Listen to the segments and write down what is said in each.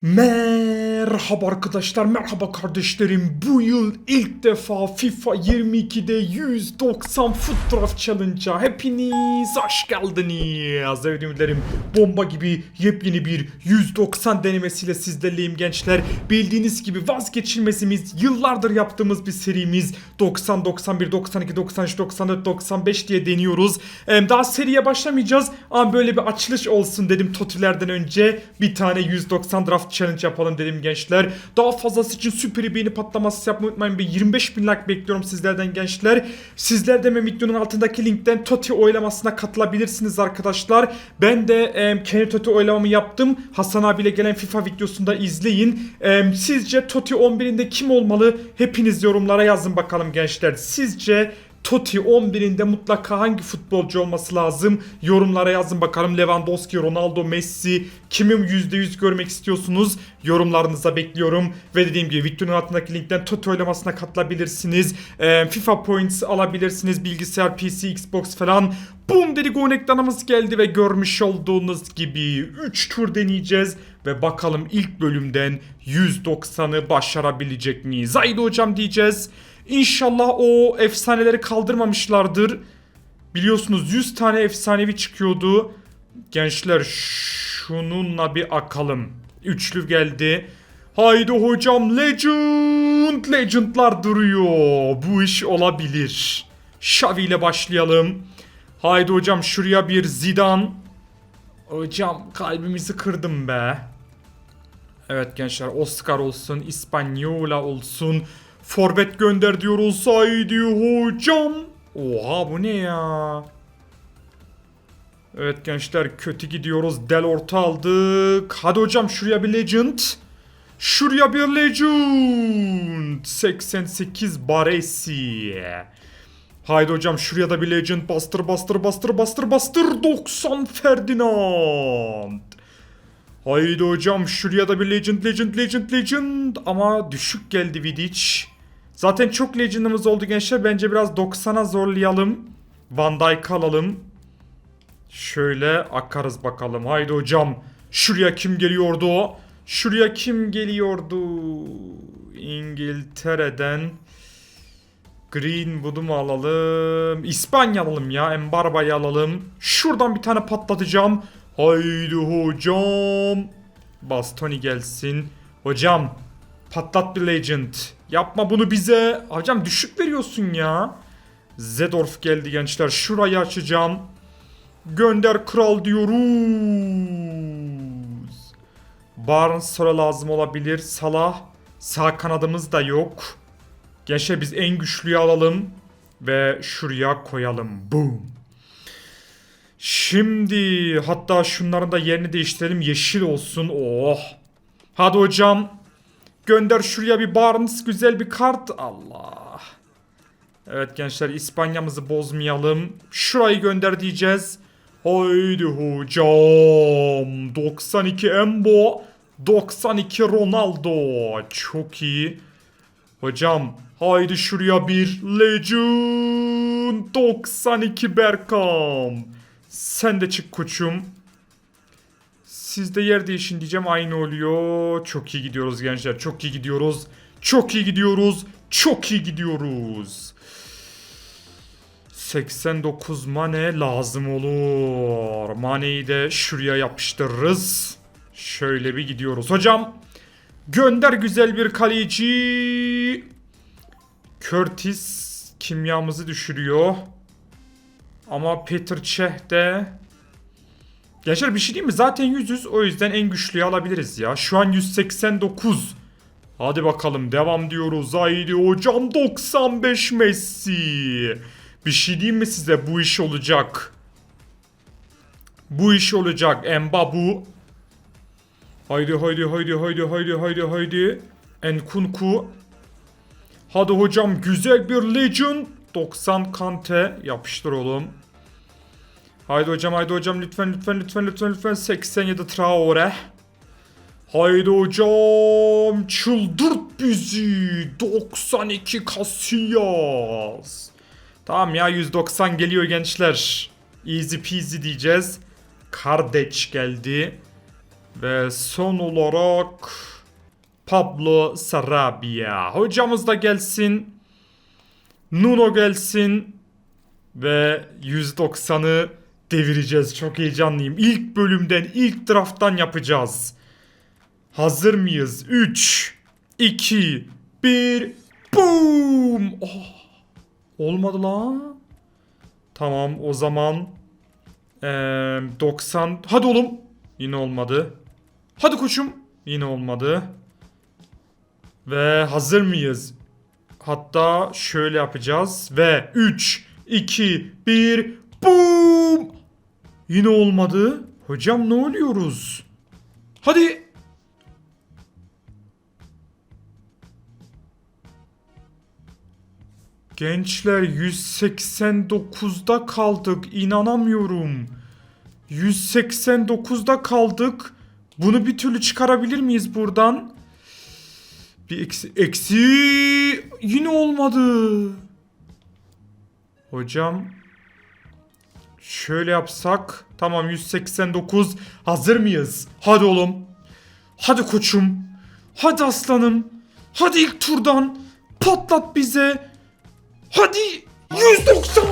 Man. Merhaba arkadaşlar, merhaba kardeşlerim. Bu yıl ilk defa FIFA 22'de 190 Foot Draft Challenge'a hepiniz hoş geldiniz. Evet ünlülerim, bomba gibi yepyeni bir 190 denemesiyle sizlerleyim gençler. Bildiğiniz gibi vazgeçilmezimiz, yıllardır yaptığımız bir serimiz 90, 91, 92, 93, 94, 95 diye deniyoruz. Daha seriye başlamayacağız ama böyle bir açılış olsun dedim Totilerden önce. Bir tane 190 draft challenge yapalım dedim gençler. Daha fazlası için süper beğeni patlaması yapmayı unutmayın. Bir 25 bin like bekliyorum sizlerden gençler. Sizler de videonun altındaki linkten Toti oylamasına katılabilirsiniz arkadaşlar. Ben de e, kendi Toti oylamamı yaptım. Hasan abiyle gelen FIFA videosunda izleyin. E, sizce Toti 11'inde kim olmalı? Hepiniz yorumlara yazın bakalım gençler. Sizce Totti 11'inde mutlaka hangi futbolcu olması lazım? Yorumlara yazın bakalım. Lewandowski, Ronaldo, Messi kimin %100 görmek istiyorsunuz? Yorumlarınıza bekliyorum. Ve dediğim gibi videonun altındaki linkten Totti oylamasına katılabilirsiniz. Ee, FIFA Points alabilirsiniz. Bilgisayar, PC, Xbox falan. Boom dedik oyun ekranımız geldi ve görmüş olduğunuz gibi 3 tur deneyeceğiz. Ve bakalım ilk bölümden 190'ı başarabilecek miyiz? Haydi hocam diyeceğiz. İnşallah o efsaneleri kaldırmamışlardır. Biliyorsunuz 100 tane efsanevi çıkıyordu. Gençler şununla bir akalım. Üçlü geldi. Haydi hocam Legend. Legend'lar duruyor. Bu iş olabilir. Xavi ile başlayalım. Haydi hocam şuraya bir Zidane. Hocam kalbimizi kırdım be. Evet gençler Oscar olsun, İspanyola olsun. Forvet gönder diyoruz haydi hocam. Oha bu ne ya? Evet gençler kötü gidiyoruz. Del orta aldık. Hadi hocam şuraya bir legend. Şuraya bir legend. 88 Baresi. Haydi hocam şuraya da bir legend bastır bastır bastır bastır bastır 90 Ferdinand. Haydi hocam şuraya da bir legend legend legend legend ama düşük geldi Vidic. Zaten çok legend'ımız oldu gençler bence biraz 90'a zorlayalım. Van Dijk alalım. Şöyle akarız bakalım. Haydi hocam. Şuraya kim geliyordu? Şuraya kim geliyordu? İngiltere'den Greenwood'u mu alalım? İspanya alalım ya. Embarba'yı alalım. Şuradan bir tane patlatacağım. Haydi hocam. Bastoni gelsin. Hocam patlat bir legend. Yapma bunu bize. Hocam düşük veriyorsun ya. Zedorf geldi gençler. Şurayı açacağım. Gönder kral diyoruz. Barnes sonra lazım olabilir. Salah. Sağ kanadımız da yok. Gençler biz en güçlüyü alalım. Ve şuraya koyalım. Boom. Şimdi hatta şunların da yerini değiştirelim. Yeşil olsun. Oh. Hadi hocam. Gönder şuraya bir Barnes güzel bir kart. Allah. Evet gençler İspanya'mızı bozmayalım. Şurayı gönder diyeceğiz. Haydi hocam. 92 Embo. 92 Ronaldo. Çok iyi. Hocam haydi şuraya bir Legend 92 Berkam. Sen de çık koçum. Siz de yer değişin diyeceğim aynı oluyor. Çok iyi gidiyoruz gençler. Çok iyi gidiyoruz. Çok iyi gidiyoruz. Çok iyi gidiyoruz. 89 mane lazım olur. Maneyi de şuraya yapıştırırız. Şöyle bir gidiyoruz. Hocam gönder güzel bir kaleci. Curtis kimyamızı düşürüyor. Ama Peter Cech de Gençler bir şey değil mi? Zaten 100'üz o yüzden en güçlüyü alabiliriz ya. Şu an 189. Hadi bakalım devam diyoruz. Haydi hocam 95 Messi. Bir şey diyeyim mi size? Bu iş olacak. Bu iş olacak. Mbabu. Haydi haydi haydi haydi haydi haydi haydi. Enkunku. Hadi hocam güzel bir legend. 90 Kante yapıştır oğlum. Haydi hocam haydi hocam lütfen lütfen lütfen lütfen lütfen 87 Traore. Haydi hocam çıldırt bizi 92 Casillas. Tamam ya 190 geliyor gençler. Easy peasy diyeceğiz. Kardeç geldi. Ve son olarak Pablo Sarabia. Hocamız da gelsin. Nuno gelsin. Ve 190'ı devireceğiz. Çok heyecanlıyım. İlk bölümden, ilk drafttan yapacağız. Hazır mıyız? 3, 2, 1, boom! Oh, olmadı lan. Tamam o zaman eee, 90 hadi oğlum yine olmadı. Hadi koçum yine olmadı. Ve hazır mıyız? Hatta şöyle yapacağız ve 3 2 1 boom! Yine olmadı. Hocam ne oluyoruz? Hadi Gençler 189'da kaldık. İnanamıyorum. 189'da kaldık. Bunu bir türlü çıkarabilir miyiz buradan? Bir eksi... Eksi... Yine olmadı. Hocam... Şöyle yapsak... Tamam 189. Hazır mıyız? Hadi oğlum. Hadi koçum. Hadi aslanım. Hadi ilk turdan. Patlat bize. Hadi 190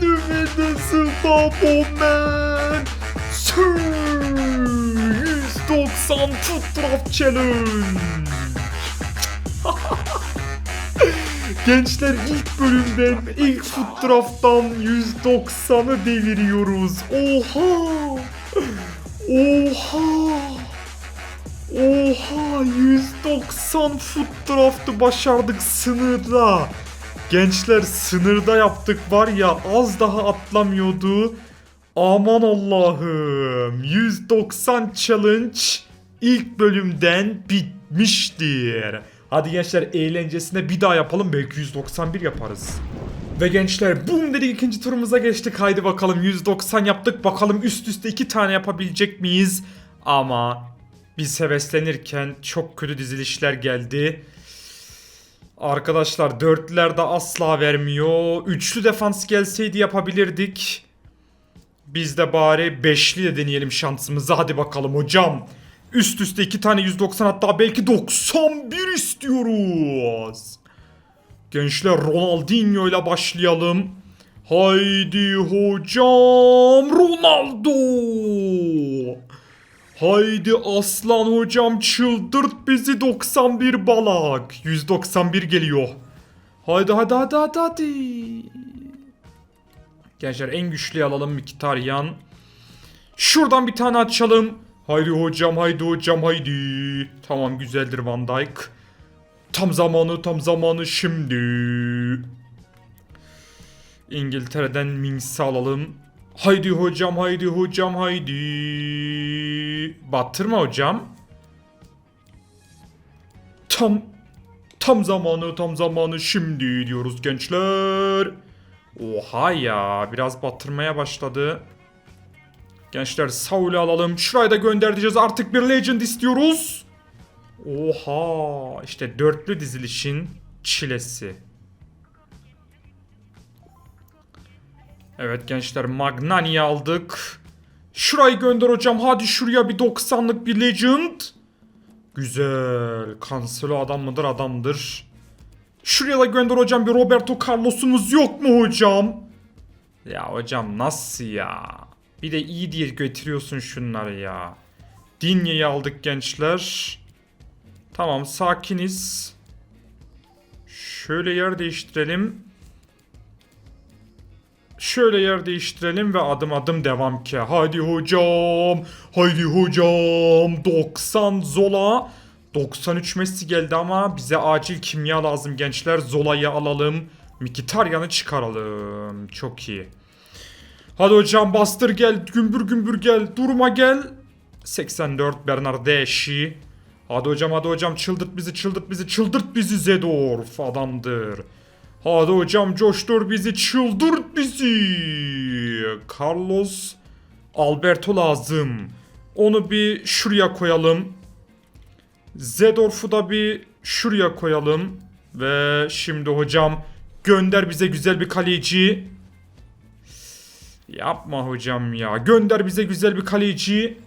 Nüvedesi Babomen 190 fotoğraf challenge Gençler ilk bölümden ilk foot draft'tan 190'ı deviriyoruz. Oha! Oha! Oha 190 foot draft'ı başardık sınırda. Gençler sınırda yaptık var ya az daha atlamıyordu. Aman Allah'ım 190 challenge ilk bölümden bitmiştir. Hadi gençler eğlencesine bir daha yapalım belki 191 yaparız. Ve gençler boom dedik ikinci turumuza geçtik. Haydi bakalım 190 yaptık. Bakalım üst üste iki tane yapabilecek miyiz? Ama biz heveslenirken çok kötü dizilişler geldi. Arkadaşlar dörtlüler de asla vermiyor. Üçlü defans gelseydi yapabilirdik. Biz de bari beşli de deneyelim şansımızı. Hadi bakalım hocam. Üst üste iki tane 190 hatta belki 91 istiyoruz. Gençler Ronaldinho ile başlayalım. Haydi hocam Ronaldo. Haydi aslan hocam çıldırt bizi 91 balak. 191 geliyor. Haydi hadi hadi hadi hadi. Gençler en güçlüyü alalım Mkhitaryan. Şuradan bir tane açalım. Haydi hocam haydi hocam haydi. Tamam güzeldir Van Dijk. Tam zamanı tam zamanı şimdi. İngiltere'den Mings'i alalım. Haydi hocam haydi hocam haydi. Battırma hocam. Tam tam zamanı tam zamanı şimdi diyoruz gençler. Oha ya biraz batırmaya başladı. Gençler Saul'ü alalım. Şurayı da göndereceğiz. Artık bir legend istiyoruz. Oha işte dörtlü dizilişin çilesi. Evet gençler Magnani'yi aldık. Şurayı gönder hocam. Hadi şuraya bir 90'lık bir legend. Güzel. Cancelo adam mıdır adamdır. Şuraya da gönder hocam bir Roberto Carlos'umuz yok mu hocam? Ya hocam nasıl ya? Bir de iyi diye götürüyorsun şunları ya. Dinye'yi aldık gençler. Tamam sakiniz. Şöyle yer değiştirelim. Şöyle yer değiştirelim ve adım adım devam ki. Haydi hocam. Haydi hocam. 90 Zola. 93 Messi geldi ama bize acil kimya lazım gençler. Zola'yı alalım. Mkhitaryan'ı çıkaralım. Çok iyi. Hadi hocam bastır gel. Gümbür gümbür gel. Durma gel. 84 Bernardeschi. Hadi hocam hadi hocam çıldırt bizi çıldırt bizi çıldırt bizi Zedorf adamdır. Hadi hocam coştur bizi çıldırt bizi. Carlos Alberto lazım. Onu bir şuraya koyalım. Zedorf'u da bir şuraya koyalım. Ve şimdi hocam gönder bize güzel bir kaleci. Yapma hocam ya. Gönder bize güzel bir kaleci.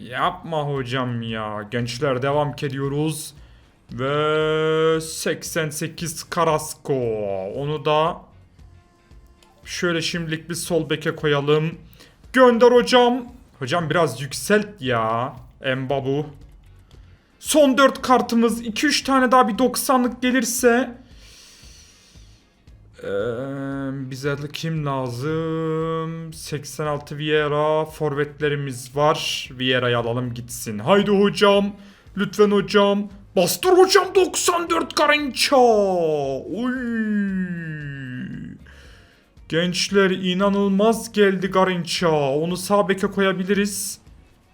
Yapma hocam ya. Gençler devam ediyoruz. Ve 88 Karasko. Onu da şöyle şimdilik bir sol beke koyalım. Gönder hocam. Hocam biraz yükselt ya. Embabu. Son 4 kartımız. 2-3 tane daha bir 90'lık gelirse. Ee, bize de kim lazım? 86 Vieira forvetlerimiz var. Vieira'yı alalım gitsin. Haydi hocam. Lütfen hocam. Bastır hocam 94 Garinça. Oy. Gençler inanılmaz geldi Garinça. Onu sağ beke koyabiliriz.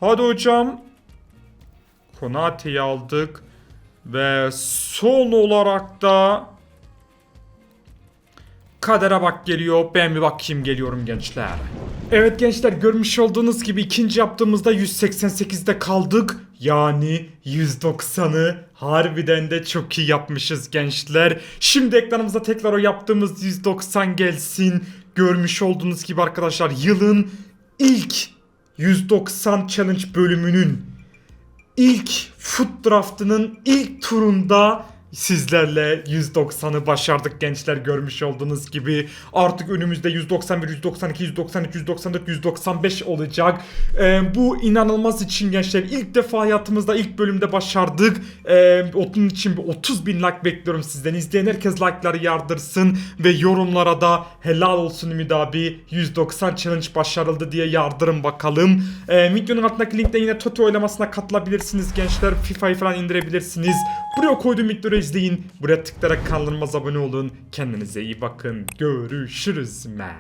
Hadi hocam. Konate'yi aldık. Ve son olarak da Kadere bak geliyor. Ben bir bakayım geliyorum gençler. Evet gençler görmüş olduğunuz gibi ikinci yaptığımızda 188'de kaldık. Yani 190'ı harbiden de çok iyi yapmışız gençler. Şimdi ekranımıza tekrar o yaptığımız 190 gelsin. Görmüş olduğunuz gibi arkadaşlar yılın ilk 190 challenge bölümünün ilk foot draftının ilk turunda sizlerle 190'ı başardık gençler görmüş olduğunuz gibi. Artık önümüzde 191, 192, 193, 194, 195 olacak. Ee, bu inanılmaz için gençler ilk defa hayatımızda ilk bölümde başardık. Ee, onun için bir 30 bin like bekliyorum sizden. İzleyen herkes like'ları yardırsın ve yorumlara da helal olsun Ümit abi 190 challenge başarıldı diye yardırın bakalım. Ee, videonun altındaki linkten yine Toto oylamasına katılabilirsiniz gençler. FIFA'yı falan indirebilirsiniz. Buraya koyduğum videoları izleyin. Buraya tıklayarak kanalıma abone olun. Kendinize iyi bakın. Görüşürüz man.